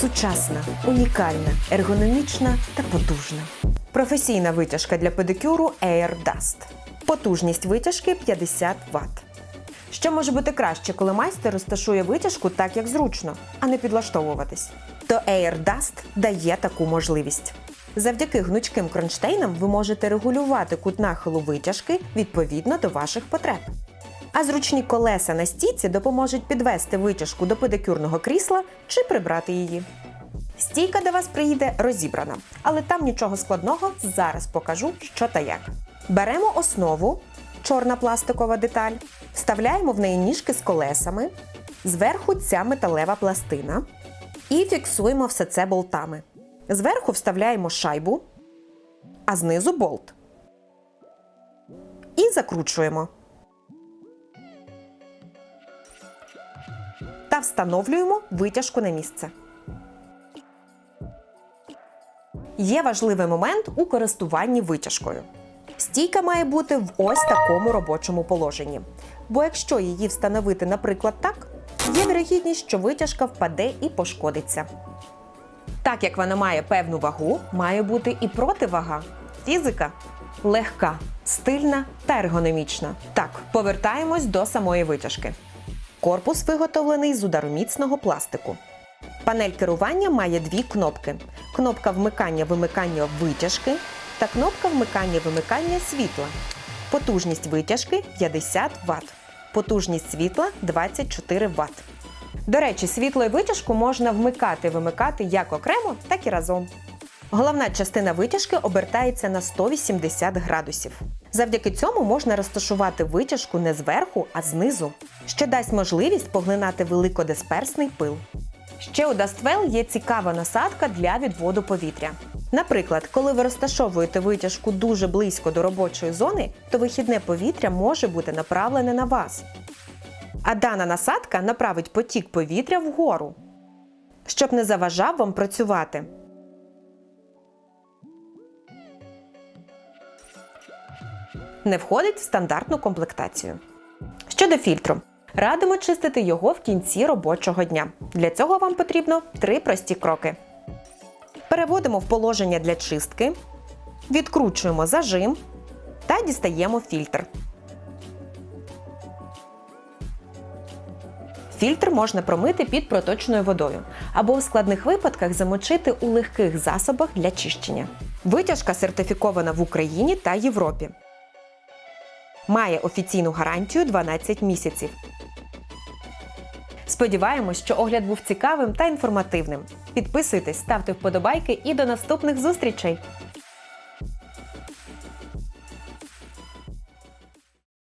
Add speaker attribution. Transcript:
Speaker 1: Сучасна, унікальна, ергономічна та потужна. Професійна витяжка для педикюру Air Dust. Потужність витяжки 50 Вт. Що може бути краще, коли майстер розташує витяжку так, як зручно, а не підлаштовуватись? То Air Dust дає таку можливість. Завдяки гнучким кронштейнам ви можете регулювати кут нахилу витяжки відповідно до ваших потреб. А зручні колеса на стійці допоможуть підвести витяжку до педикюрного крісла чи прибрати її. Стійка до вас приїде розібрана, але там нічого складного, зараз покажу, що та як. Беремо основу, чорна пластикова деталь, вставляємо в неї ніжки з колесами, зверху ця металева пластина і фіксуємо все це болтами. Зверху вставляємо шайбу, а знизу болт. І закручуємо. Та встановлюємо витяжку на місце. Є важливий момент у користуванні витяжкою. Стійка має бути в ось такому робочому положенні. Бо якщо її встановити, наприклад, так, є вірогідність, що витяжка впаде і пошкодиться. Так як вона має певну вагу, має бути і противага. Фізика легка, стильна та ергономічна. Так, повертаємось до самої витяжки. Корпус виготовлений з удароміцного пластику. Панель керування має дві кнопки: кнопка вмикання-вимикання витяжки та кнопка вмикання-вимикання світла. Потужність витяжки 50 Вт. Потужність світла 24 Вт. До речі, світло і витяжку можна вмикати-вимикати як окремо, так і разом. Головна частина витяжки обертається на 180 градусів. Завдяки цьому можна розташувати витяжку не зверху, а знизу, що дасть можливість поглинати великодисперсний пил. Ще у Dustwell є цікава насадка для відводу повітря. Наприклад, коли ви розташовуєте витяжку дуже близько до робочої зони, то вихідне повітря може бути направлене на вас. А дана насадка направить потік повітря вгору, щоб не заважав вам працювати. Не входить в стандартну комплектацію. Щодо фільтру, радимо чистити його в кінці робочого дня. Для цього вам потрібно три прості кроки. Переводимо в положення для чистки, відкручуємо зажим та дістаємо фільтр. Фільтр можна промити під проточною водою або в складних випадках замочити у легких засобах для чищення. Витяжка сертифікована в Україні та Європі. Має офіційну гарантію 12 місяців. Сподіваємось, що огляд був цікавим та інформативним. Підписуйтесь, ставте вподобайки і до наступних зустрічей!